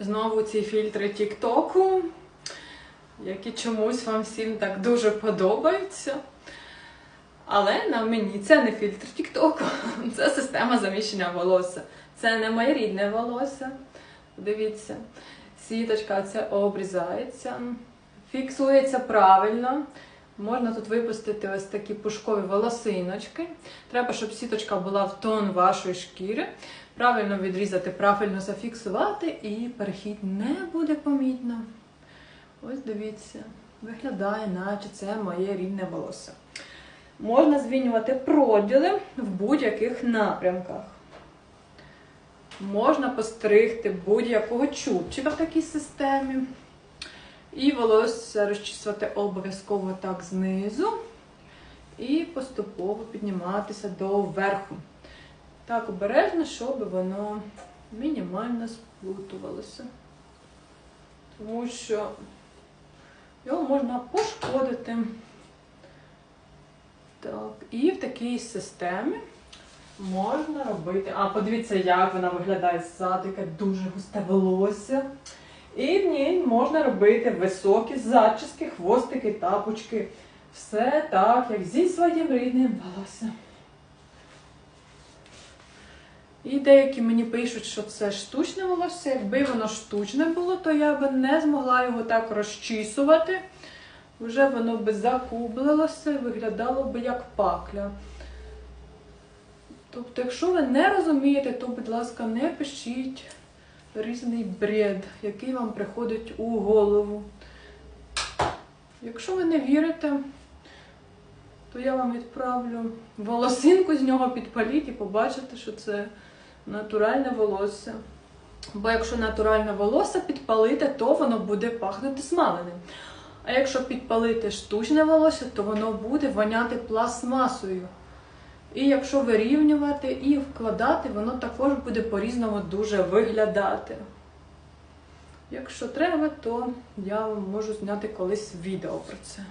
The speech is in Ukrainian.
Знову ці фільтри Тіктоку, які чомусь вам всім так дуже подобаються. Але на мені це не фільтр Тіктоку, це система заміщення волосся. Це не моє рідне волосся. Дивіться, сіточка це обрізається, фіксується правильно. Можна тут випустити ось такі пушкові волосиночки. Треба, щоб сіточка була в тон вашої шкіри. Правильно відрізати, правильно зафіксувати, і перехід не буде помітно. Ось дивіться, виглядає, наче це моє рідне волосся. Можна змінювати проділи в будь-яких напрямках. Можна постригти будь-якого чубчика в такій системі. І волосся розчісувати обов'язково так знизу. І поступово підніматися до верху. Так обережно, щоб воно мінімально сплутувалося. Тому що його можна пошкодити. Так, і в такій системі можна робити. А, подивіться, як вона виглядає ззаду, яке дуже густе волосся. І в ній можна робити високі зачіски, хвостики, тапочки. Все так, як зі своїм рідним волоссям. І деякі мені пишуть, що це штучне волосся. Якби воно штучне було, то я би не змогла його так розчісувати. Вже воно би закублилося і виглядало би як пакля. Тобто, якщо ви не розумієте, то, будь ласка, не пишіть різний бред, який вам приходить у голову. Якщо ви не вірите, то я вам відправлю волосинку з нього підпаліть і побачите, що це натуральне волосся. Бо якщо натуральне волосся підпалити, то воно буде пахнути смаленим. А якщо підпалити штучне волосся, то воно буде воняти пластмасою. І якщо вирівнювати і вкладати, воно також буде по-різному дуже виглядати. Якщо треба, то я можу зняти колись відео про це.